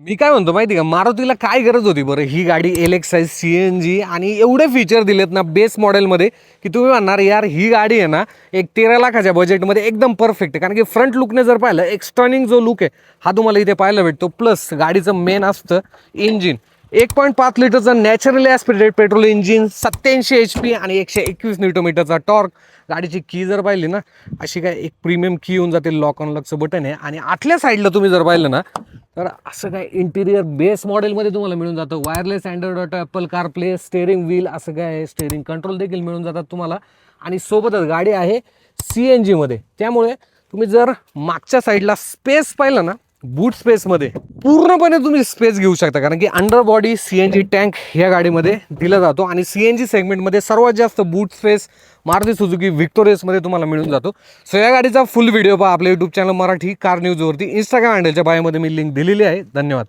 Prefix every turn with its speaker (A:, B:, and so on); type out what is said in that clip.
A: मी काय म्हणतो माहिती का? मारुतीला काय गरज होती बरं? ही गाडी L X I C N G आणि एवढे फीचर दिलेत ना बेस मॉडेलमध्ये की तुम्ही म्हणणार यार ही गाडी आहे ना एक तेरा लाखाच्या बजेटमध्ये एकदम परफेक्ट आहे. कारण की फ्रंट लुकने जर पाहिलं एक्स्टर्निंग जो लुक आहे हा तुम्हाला इथे पाहायला भेटतो. प्लस गाडीचं मेन असतं इंजिन एक पॉईंट पाच लिटरचं नॅचरली ॲस्पिरेटेड पेट्रोल इंजिन सत्याऐंशी एच पी आणि एकशे एकवीस न्यूटोमीटरचा टॉर्क गाडीची की जर पाहिली ना अशी काय एक प्रीमियम की येऊन जाते लॉक ऑन लॉकचं बटन आहे. आणि आतल्या साईडला तुम्ही जर पाहिलं ना तर असं काय इंटिरियर बेस मॉडेलमध्ये तुम्हाला मिळून जातं. Wireless Android Auto Apple CarPlay steering wheel असं काय आहे? स्टेअरिंग कंट्रोल देखील मिळून जातात तुम्हाला. आणि सोबतच गाडी आहे सी एन जीमध्ये त्यामुळे तुम्ही जर मागच्या साईडला स्पेस पाहिलं ना बूट स्पेसमध्ये पूर्णपणे तुम्ही स्पेस घेऊ शकता. कारण की under body C N G tank ह्या गाडीमध्ये दिला जातो आणि सी एन जी सेगमेंटमध्ये सर्वात जास्त बूट स्पेस मारुती सुजुकी व्हिक्टोरियसमध्ये तुम्हाला मिळून जातो. सो या गाडीचा फुल व्हिडिओ पहा. आपल्या यूट्यूब चॅनल मराठी कार न्यूजवरती इंस्टाग्राम हँडलच्या बायोमध्ये मी लिंक दिलेली आहे. धन्यवाद.